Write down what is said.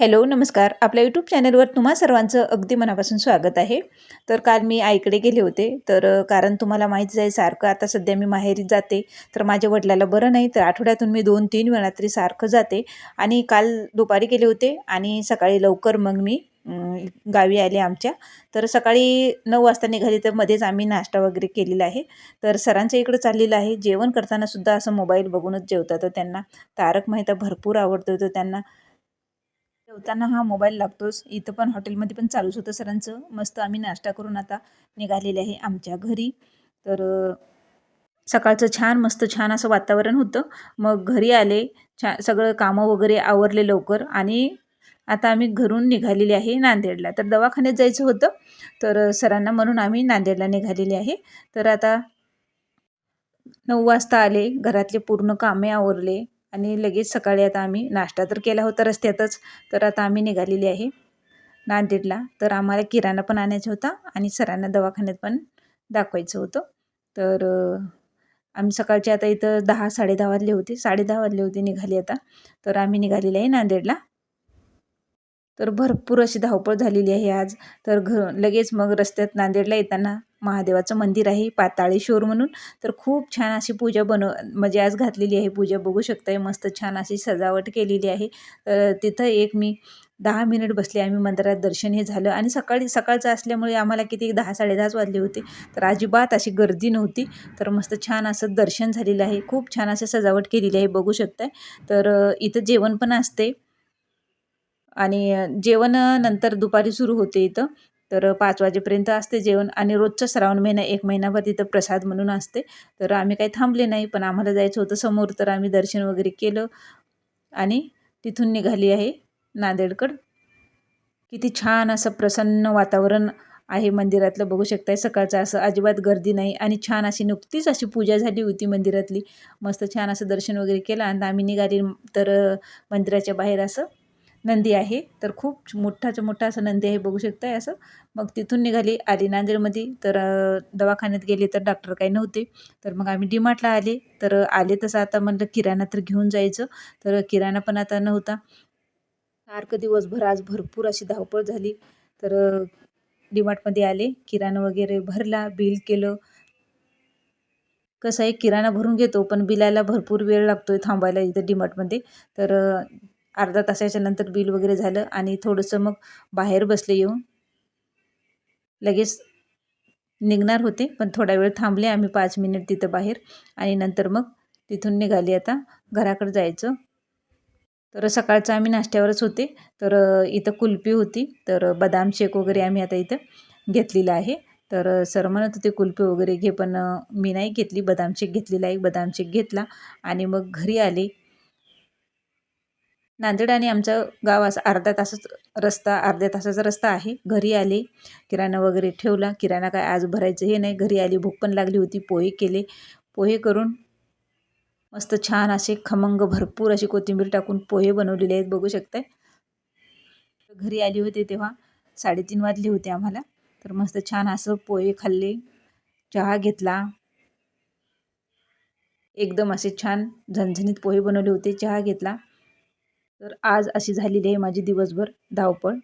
Hello नमस्कार. आपल्या YouTube चॅनलवर तुम्हा सर्वांचं अगदी मनापासून स्वागत आहे. तर काल मी आईकडे गेले होते. तर कारण तुम्हाला माहीतच आहे सारखं आता सध्या मी माहेरी जाते. तर माझ्या वडिलाला बरं नाही. तर आठवड्यातून मी दोन तीन वेळा तरी सारखं जाते. आणि काल दुपारी गेले होते आणि सकाळी लवकर मग मी गावी आले आमच्या. तर सकाळी नऊ वाजता निघाली तर मध्येच आम्ही नाश्ता वगैरे केलेला आहे. तर सरांच्या इकडं चाललेलं आहे. जेवण करतानासुद्धा असं मोबाईल बघूनच जेवतात तर त्यांना. तारक मेहता भरपूर आवडतो तर त्यांना. जेवताना हा मोबाईल लागतोच. इथं पण हॉटेलमध्ये पण चालूच होतं सरांचं. मस्त आम्ही नाश्ता करून आता निघालेले आहे आमच्या घरी. तर सकाळचं छान मस्त छान असं वातावरण होतं. मग घरी आले छा सगळं कामं वगैरे आवरले लवकर आणि आता आम्ही घरून निघालेले आहे नांदेडला. तर दवाखान्यात जायचं होतं. तर सरांना म्हणून आम्ही नांदेडला निघालेले आहे. तर आता नऊ वाजता आले. घरातले पूर्ण कामे आवरले. आणि लगेच सकाळी आता आम्ही नाश्ता तर केला होता रस्त्यातच तर आता आम्ही निघालेली आहे नांदेडला. तर आम्हाला किराणा पण आणायचा होता आणि सरांना दवाखान्यात पण दाखवायचं होतं. तर आम्ही सकाळचे आता इथं दहा साडेदहा वाजले होते. साडेदहा वाजले होते निघाली आता. तर आम्ही निघालेले आहे नांदेडला. तर भरपूर अशी धावपळ झालेली आहे आज. तर घ लगेच मग रस्त्यात नांदेडला येताना महादेवाचं मंदिर आहे पाताळेश्वर म्हणून. तर खूप छान अशी पूजा बनव म्हणजे आज घातलेली आहे पूजा. बघू शकताय मस्त छान अशी सजावट केलेली आहे. तर तिथं एक मी दहा मिनिट बसले आम्ही मंदिरात दर्शन हे झालं. आणि सकाळी सकाळचं असल्यामुळे आम्हाला किती दहा साडेदहाच वाजले होते. तर अजिबात अशी गर्दी नव्हती. तर मस्त छान असं दर्शन झालेलं आहे. खूप छान असं सजावट केलेली आहे बघू शकताय. तर इथं जेवण पण असते आणि जेवण नंतर दुपारी सुरू होते इथं. तर पाच वाजेपर्यंत असते जेवण आणि रोजचं श्रावण महिना एक महिनाभर तिथं प्रसाद म्हणून असते. तर आम्ही काही थांबले नाही पण आम्हाला जायचं होतं समोर तर आम्ही दर्शन वगैरे केलं आणि तिथून निघाली आहे नांदेडकड. किती छान असं प्रसन्न वातावरण आहे मंदिरातलं. बघू शकताय सकाळचं असं अजिबात गर्दी नाही आणि छान अशी नुकतीच अशी पूजा झाली होती मंदिरातली. मस्त छान असं दर्शन वगैरे केलं आणि आम्ही निघाली तर मंदिराच्या बाहेर असं नंदी आहे. तर खूप मोठाच्या मोठा असं नंदी आहे बघू शकताय असं. मग तिथून निघाली आली नांदेडमध्ये. तर दवाखान्यात गेले तर डॉक्टर काही नव्हते. तर मग आम्ही डीमार्टला आले. तर आले तसं आता म्हणलं किराणा तर घेऊन जायचं. तर किराणा पण आता नव्हता. सारखं दिवसभर आज भरपूर अशी धावपळ झाली. तर डीमार्टमध्ये आले. किराणा वगैरे भरला बिल केलं. कसं आहे किराणा भरून घेतो पण बिलाला भरपूर वेळ लागतो आहे थांबायला इथं डीमार्टमध्ये. तर अर्धा तासाच्या नंतर बिल वगैरे झालं आणि थोडंसं मग बाहेर बसले येऊन. लगेच निघणार होते पण थोडा वेळ थांबले आम्ही पाच मिनिट तिथं बाहेर आणि नंतर मग तिथून निघाली. आता घराकडे जायचं. तर सकाळचं आम्ही नाश्त्यावरच होते. तर इथं कुल्फी होती. तर बदाम शेक वगैरे आम्ही आता इथं घेतलेलं आहे. तर सर म्हणत होते कुल्फी वगैरे घे पण मी नाही घेतली. बदाम शेक घेतलेला आहे. बदाम शेक घेतला आणि मग घरी आले. नांदेड आणि आमचं गाव असं अर्धा तासच रस्ता अर्ध्या तासाचा रस्ता आहे. घरी आले किराणा वगैरे ठेवला. किराणा काय आज भरायचं हे नाही. घरी आली भूक पण लागली होती. पोहे केले. पोहे करून मस्त छान असे खमंग भरपूर अशी कोथिंबीर टाकून पोहे बनवलेले आहेत. बघू शकताय. घरी आली होते तेव्हा. साडेतीन वाजले होते आम्हाला. तर मस्त छान असं पोहे खाल्ले. चहा घेतला. एकदम असे छान झणझणीत पोहे बनवले होते. चहा घेतला. तर आज अशी झालेली आहे माझी दिवसभर धावपळ.